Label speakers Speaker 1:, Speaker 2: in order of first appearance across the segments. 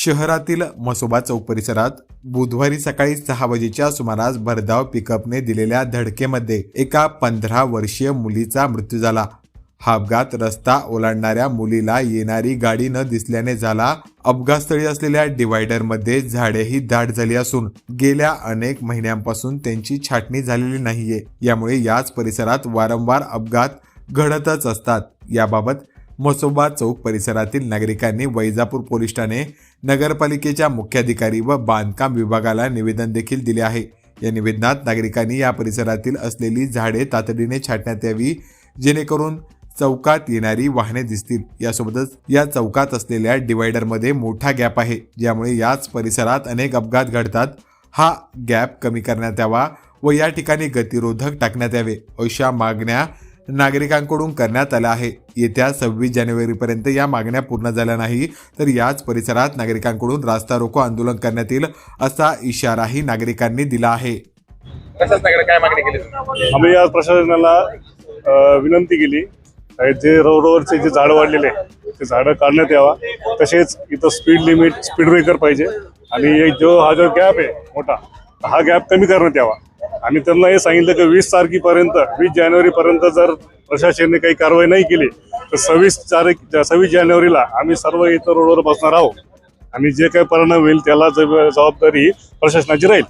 Speaker 1: शहरातील मसोबा चौक परिसरात बुधवारी सकाळी सहा वाजेच्या सुमारास भरधाव पिकअपने दिलेल्या धडकेमध्ये एका पंधरा वर्षीय मुलीचा मृत्यू झाला. हा अपघात रस्ता ओलांडणाऱ्या मुलीला येणारी गाडी न दिसल्याने झाला. अपघातस्थळी असलेल्या डिवायडरमध्ये झाडेही दाट झाली असून गेल्या अनेक महिन्यांपासून त्यांची छाटणी झालेली नाहीये. यामुळे याच परिसरात वारंवार अपघात घडतच असतात. याबाबत मसोबा चौक परिसरातील नागरिकांनी वैजापूर पोलीस ठाणे नगरपालिकेच्या मुख्याधिकारी व बांधकाम विभागाला निवेदन देखील दिले आहे. या निवेदनात नागरिकांनी या परिसरातील असलेली झाडे तातडीने छाटण्यात यावी जेणेकरून चौकात येणारी वाहने दिसतील. यासोबतच या चौकात असलेल्या डिवायडरमध्ये मोठा गॅप आहे ज्यामुळे याच परिसरात अनेक अपघात घडतात. हा गॅप कमी करण्यात यावा व या ठिकाणी गतिरोधक टाकण्यात यावे अशा मागण्या नागरिकांकडून करण्यात आल्या आहे. येत्या सव्वीस जानेवारीपर्यंत या मागण्या पूर्ण झाल्या नाही तर याच परिसरात नागरिकांकडून रास्ता रोको आंदोलन करण्यात येईल असा इशाराही नागरिकांनी दिला आहे.
Speaker 2: काय मागणी केली?
Speaker 3: आम्ही आज प्रशासनाला विनंती केली जे रोडवरचे जे झाडं वाढलेले आहे, ते झाडं काढण्यात यावा. तसेच इथं स्पीड लिमिट स्पीड ब्रेकर पाहिजे. आणि जो हा जो गॅप आहे मोठा हा गॅप कमी करण्यात यावा. आणि त्यांना हे सांगितलं की वीस तारखेपर्यंत वीस जानेवारीपर्यंत जर प्रशासनाने काही कारवाई नाही केली तर सव्वीस तारीख सव्वीस जानेवारीला आम्ही सर्व इथं रोडवर बसणार आहोत. आणि जे काही परिणाम होईल त्याला जबाबदारी प्रशासनाची राहील.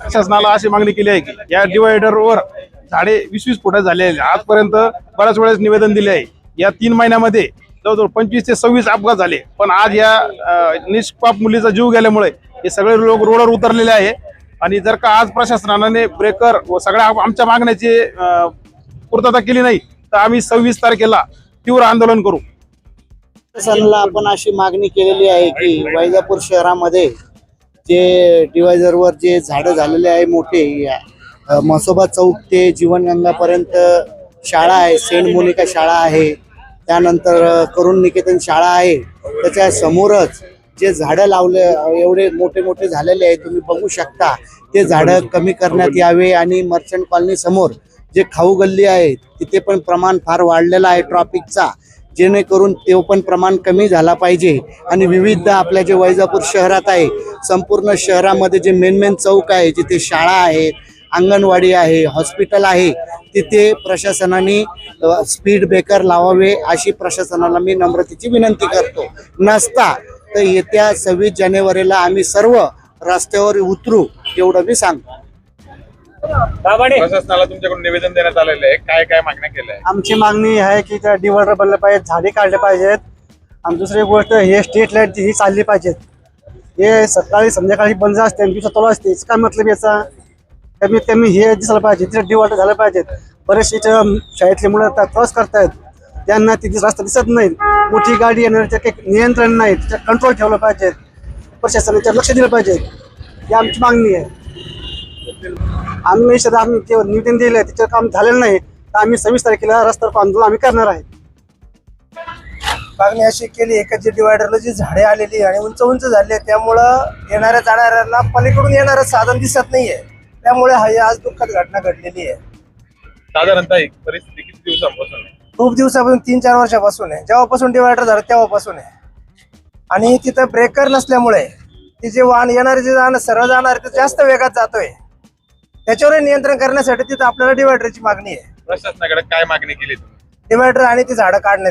Speaker 4: प्रशासनाला अशी मागणी केली आहे की या डिवायडरवर झाडे वीस वीस फुट झाले आहेत. आजपर्यंत बऱ्याच वेळेस निवेदन दिले आहे. या तीन महिन्यामध्ये जवळजवळ पंचवीस ते सव्वीस अपघात झाले. पण आज या निष्पाप मुलीचा जीव गेल्यामुळे हे सगळे लोक रोडवर उतरलेले आहे. आणि जर का आज प्रशासनाने ब्रेकर व सगळ्या आमच्या मागण्याची पूर्तता केली नाही तर आम्ही सव्वीस तारखेला तीव्र आंदोलन करू.
Speaker 5: प्रशासनाला आपण अशी मागणी केलेली आहे की वैजापूर शहरामध्ये जे डिवायझरवर जे झाडं झालेले आहे मोठे म्हसोबा चौक ते जीवनगंगापर्यंत शाळा आहे सेंट मोनिका शाळा आहे त्यानंतर करुण निकेतन शाळा आहे त्याच्या समोरच जे झाडं लावले एवढे मोठे मोठे झालेले आहे तुम्ही बघू शकता. ते झाडं कमी करण्यात यावे आणि मर्चंट कॉलनी समोर जे खाऊ गल्ली आहे तिथे पण प्रमाण फार वाढलेलं आहे ट्रॉफिकचा जेणेकरून ते पण प्रमाण कमी झाला पाहिजे. आणि विविध आपल्या जे वैजापूर शहरात आहे संपूर्ण शहरामध्ये जे मेन मेन चौक आहे जिथे शाळा आहेत अंगणवाडी आहे हॉस्पिटल आहे तिथे प्रशासनाने स्पीड ब्रेकर लावावे अशी प्रशासनाला मी नम्रतेची विनंती करतो. नसता तर येत्या सव्वीस जानेवारीला आम्ही सर्व रस्त्यावर उतरू एवढं मी सांगतो.
Speaker 2: प्रशासनाला तुमच्याकडून निवेदन देण्यात आलेलं आहे. काय काय मागण्या केल्या
Speaker 6: आमची मागणी आहे की त्या डिवायडर बनले पाहिजेत झाडे काढले पाहिजेत. आणि दुसरी गोष्ट हे स्ट्रीट लाइट ही चालली पाहिजेत. हे सकाळी संध्याकाळी बंद असते आणि दिवसात चालू असते. याचं काय मतलब याचा? कमीत कमी हे दिसायला पाहिजे तिथे डिवायडर झालं पाहिजेत. बरेचसे इथं शाळेतले मुलं आता क्रॉस करतायत. त्यांना तिथे रस्ता दिसत नाही मोठी गाडी येणार त्या काही नियंत्रण नाही त्याच्या कंट्रोल ठेवलं पाहिजे. प्रशासनाच्या लक्ष दिलं पाहिजे. ही आमची मागणी आहे. आम्ही सध्या आम्ही जे निवेदन दिलं त्याचं काम झालेलं नाही. तर आम्ही सव्वीस तारखेला रस्ता रोको आंदोलन आम्ही करणार आहे.
Speaker 7: मागणी अशी केली आहे का जे डिवायडरला जी झाडे आलेली आणि उंच उंच झाली आहे त्यामुळं येणाऱ्या जाणाऱ्यांना पलीकडून येणारं साधन दिसत नाहीये. त्यामुळे हा आज दुःखद घटना घडलेली आहे.
Speaker 2: साधारणतः ही परिस्थिती किती दिवसांपासून? आहे
Speaker 7: खूप दिवसापासून तीन चार वर्षापासून आहे. जेव्हापासून डिवायडर झालं तेव्हापासून आहे. आणि तिथं ब्रेकर नसल्यामुळे ती जे वाहन येणारे जे जाणं सरळ जाणार ते जास्त वेगात जातोय. त्याच्यावर नियंत्रण करण्यासाठी तिथं आपल्याला डिवायडरची मागणी आहे.
Speaker 2: प्रशासनाकडे काय मागणी केली तुम्ही?
Speaker 7: डिवायडर आणि ती झाडं काढण्यात